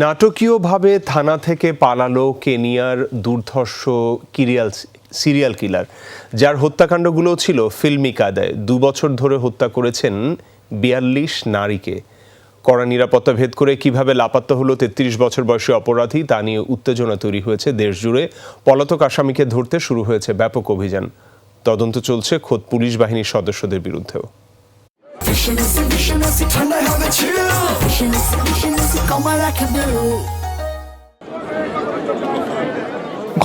নাটকীয়ভাবে থানা থেকে পালালো কেনিয়ার দুর্ধর্ষ কিরিয়াল সিরিয়াল কিলার। যার হত্যাকাণ্ডগুলো ছিল ফিল্মি কায়দায়। দু বছর ধরে হত্যা করেছেন বিয়াল্লিশ নারীকে। কড়া নিরাপত্তা ভেদ করে কীভাবে লাপাত্তা হলো তেত্রিশ বছর বয়সী অপরাধী, তা নিয়ে উত্তেজনা তৈরি হয়েছে দেশ জুড়ে পলাতক আসামিকে ধরতে শুরু হয়েছে ব্যাপক অভিযান। তদন্ত চলছে খোদ পুলিশ বাহিনীর সদস্যদের বিরুদ্ধেও। Visionist, visionist, ঠান্ডায় হবে chill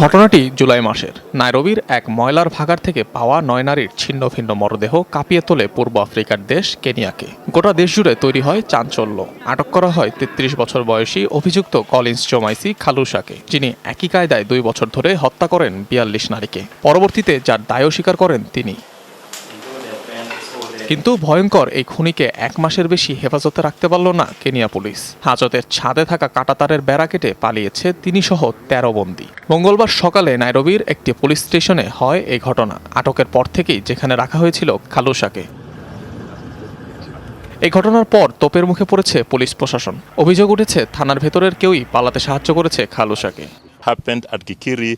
ঘটনাটি জুলাই মাসের। নাইরোবির এক ময়লার ভাগার থেকে পাওয়া নয় নারীর ছিন্ন ভিন্ন মরদেহ কাঁপিয়ে তোলে পূর্ব আফ্রিকার দেশ কেনিয়াকে। গোটা দেশ জুড়ে তৈরি হয় চাঞ্চল্য। আটক করা হয় তেত্রিশ বছর বয়সী অভিযুক্ত কলিন্স জোমাইসি খালুসাকে যিনি একই কায়দায় দুই বছর ধরে হত্যা করেন বিয়াল্লিশ নারীকে। পরবর্তীতে যার দায়ও স্বীকার করেন তিনি। কিন্তু ভয়ঙ্কর, এই খুনিকে এক মাসের বেশি হেফাজতে রাখতে পারল না কেনিয়া পুলিশ। হাজতের ছাদে থাকা কাটাতারের বেড়া কেটে পালিয়েছে তিনি সহ তেরো বন্দী। মঙ্গলবার সকালে নাইরোবির একটি পুলিশ স্টেশনে হয় এই ঘটনা। আটকের পর থেকেই যেখানে রাখা হয়েছিল খালুসাকে এই ঘটনার পর তোপের মুখে পড়েছে পুলিশ প্রশাসন। অভিযোগ উঠেছে, থানার ভেতরের কেউই পালাতে সাহায্য করেছে খালুসাকে happened at Gikiri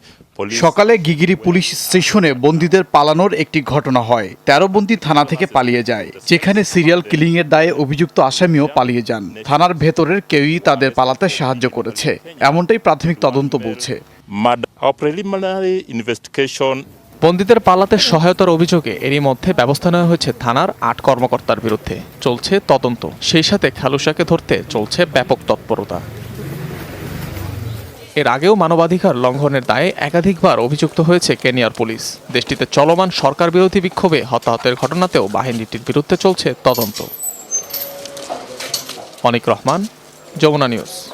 সকালে গিগিরি পুলিশ স্টেশনে বন্দীদের পালানোর একটি ঘটনা হয়। তেরো বন্দী থানা থেকে পালিয়ে যায়। যেখানে সিরিয়াল কিলিং এর দায়ে অভিযুক্ত আসামিও পালিয়ে যান। থানার ভেতরের কেউই তাদের পালাতে সাহায্য করেছে। এমনটাই প্রাথমিক তদন্ত বলছে। বন্দীদের পালাতে সহায়তার অভিযোগে এরই মধ্যে ব্যবস্থা নেওয়া হয়েছে থানার আট কর্মকর্তার বিরুদ্ধে। চলছে তদন্ত। সেই সাথে খালুসাকে ধরতে চলছে ব্যাপক তৎপরতা। এর আগেও মানবাধিকার লঙ্ঘনের দায়ে একাধিকবার অভিযুক্ত হয়েছে কেনিয়ার পুলিশ। দেশটিতে চলমান সরকার বিরোধী বিক্ষোভে হতাহতের ঘটনাতেও বাহিনীটির বিরুদ্ধে চলছে তদন্ত। অনিক রহমান, যমুনা নিউজ।